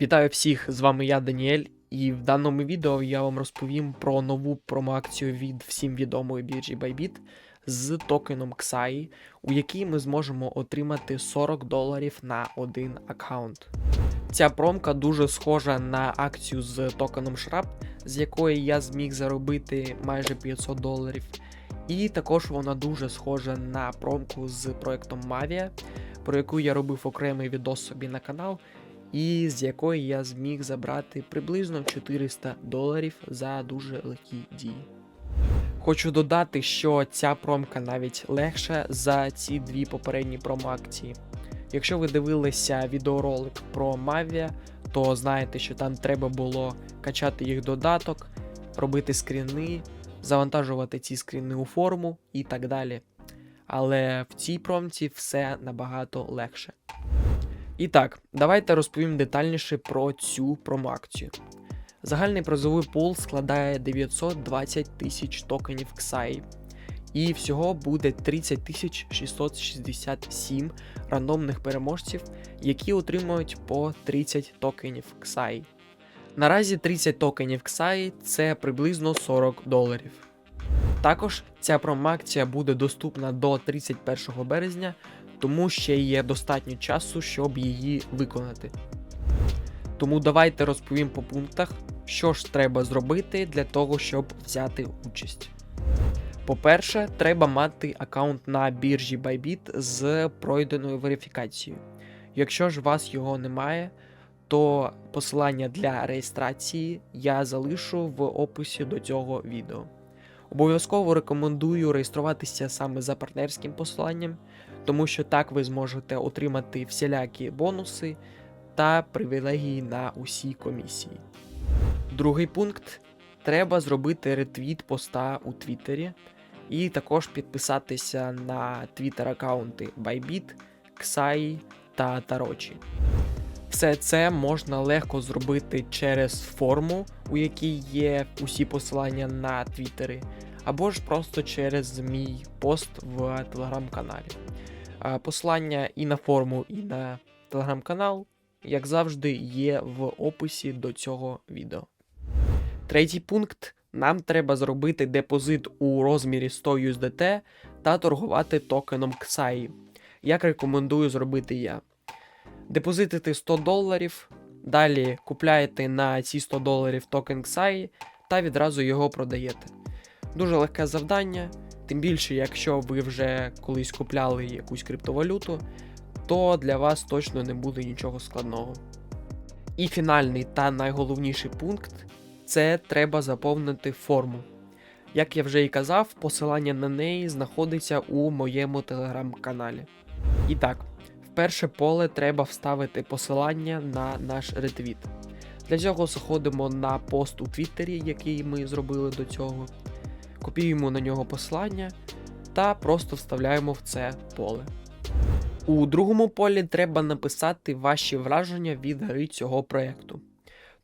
Вітаю всіх! З вами я, Даніель, і в даному відео я вам розповім про нову промоакцію від всім відомої біржі Bybit з токеном XAI, у якій ми зможемо отримати 40 доларів на один аккаунт. Ця промка дуже схожа на акцію з токеном Shrap, з якої я зміг заробити майже 500 доларів. І також вона дуже схожа на промку з проектом Mavia, про яку я робив окремий відос собі на канал, і з якої я зміг забрати приблизно 400 доларів за дуже легкі дії. Хочу додати, що ця промка навіть легша за ці дві попередні промо-акції. Якщо ви дивилися відеоролик про Mavia, то знаєте, що там треба було качати їх додаток, робити скріни, завантажувати ці скріни у форму і так далі. Але в цій промці все набагато легше. І так, давайте розповім детальніше про цю промоакцію. Загальний призовий пул складає 920 тисяч токенів XAI. І всього буде 30 667 рандомних переможців, які отримують по 30 токенів XAI. Наразі 30 токенів XAI це приблизно 40 доларів. Також ця промоакція буде доступна до 31 березня, тому ще є достатньо часу, щоб її виконати. Тому давайте розповім по пунктах, що ж треба зробити для того, щоб взяти участь. По-перше, треба мати аккаунт на біржі Bybit з пройденою верифікацією. Якщо ж у вас його немає, то посилання для реєстрації я залишу в описі до цього відео. Обов'язково рекомендую реєструватися саме за партнерським посиланням, тому що так ви зможете отримати всілякі бонуси та привілегії на усі комісії. Другий пункт треба зробити ретвіт поста у Твіттері і також підписатися на твіттер аккаунти Bybit, Xai та Tarochi. Все це можна легко зробити через форму, у якій є усі посилання на твіттери, або ж просто через мій пост в телеграм-каналі. А Посилання і на форму, і на телеграм-канал, як завжди, є в описі до цього відео. Третій пункт. Нам треба зробити депозит у розмірі 100 USDT та торгувати токеном XAI, як рекомендую зробити я. Депозитите 100 доларів, далі купляєте на ці 100 доларів токен XAI та відразу його продаєте. Дуже легке завдання, тим більше, якщо ви вже колись купляли якусь криптовалюту, то для вас точно не буде нічого складного. І фінальний та найголовніший пункт це треба заповнити форму. Як я вже і казав, посилання на неї знаходиться у моєму телеграм-каналі. І так, в перше поле треба вставити посилання на наш ретвіт. Для цього заходимо на пост у Твіттері, який ми зробили до цього, копіюємо на нього посилання та просто вставляємо в це поле. У другому полі треба написати ваші враження від гри цього проєкту.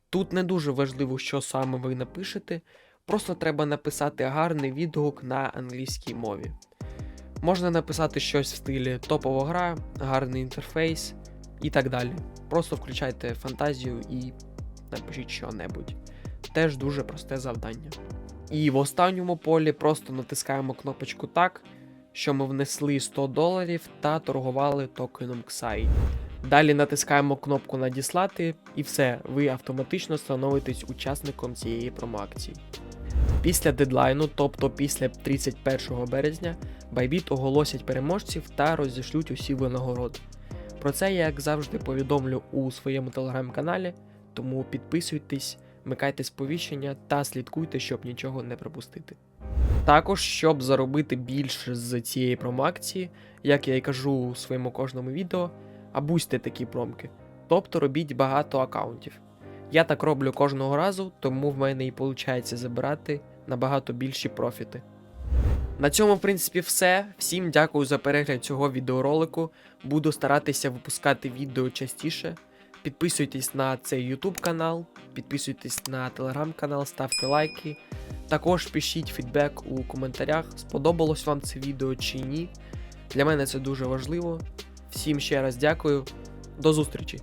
Тут не дуже важливо, що саме ви напишете, просто треба написати гарний відгук на англійській мові. Можна написати щось в стилі топова гра, гарний інтерфейс і так далі. Просто включайте фантазію і напишіть що-небудь. Теж дуже просте завдання. І в останньому полі просто натискаємо кнопочку так, що ми внесли 100 доларів та торгували токеном XAI. Далі натискаємо кнопку Надіслати, і все, ви автоматично становитесь учасником цієї промоакції. Після дедлайну, тобто після 31 березня, Bybit оголосять переможців та розішлють усі винагороди. Про це я, як завжди, повідомлю у своєму телеграм-каналі, тому підписуйтесь, вмикайте сповіщення та слідкуйте, щоб нічого не пропустити. Також, щоб заробити більше з цієї промоакції, як я і кажу у своєму кожному відео, абузьте такі промки, тобто робіть багато аккаунтів. Я так роблю кожного разу, тому в мене і виходить забирати набагато більші профіти. На цьому, в принципі, все. Всім дякую за перегляд цього відеоролику. Буду старатися випускати відео частіше. Підписуйтесь на цей YouTube канал, підписуйтесь на телеграм канал, ставте лайки. Також пишіть фідбек у коментарях, сподобалось вам це відео чи ні. Для мене це дуже важливо. Всім ще раз дякую. До зустрічі!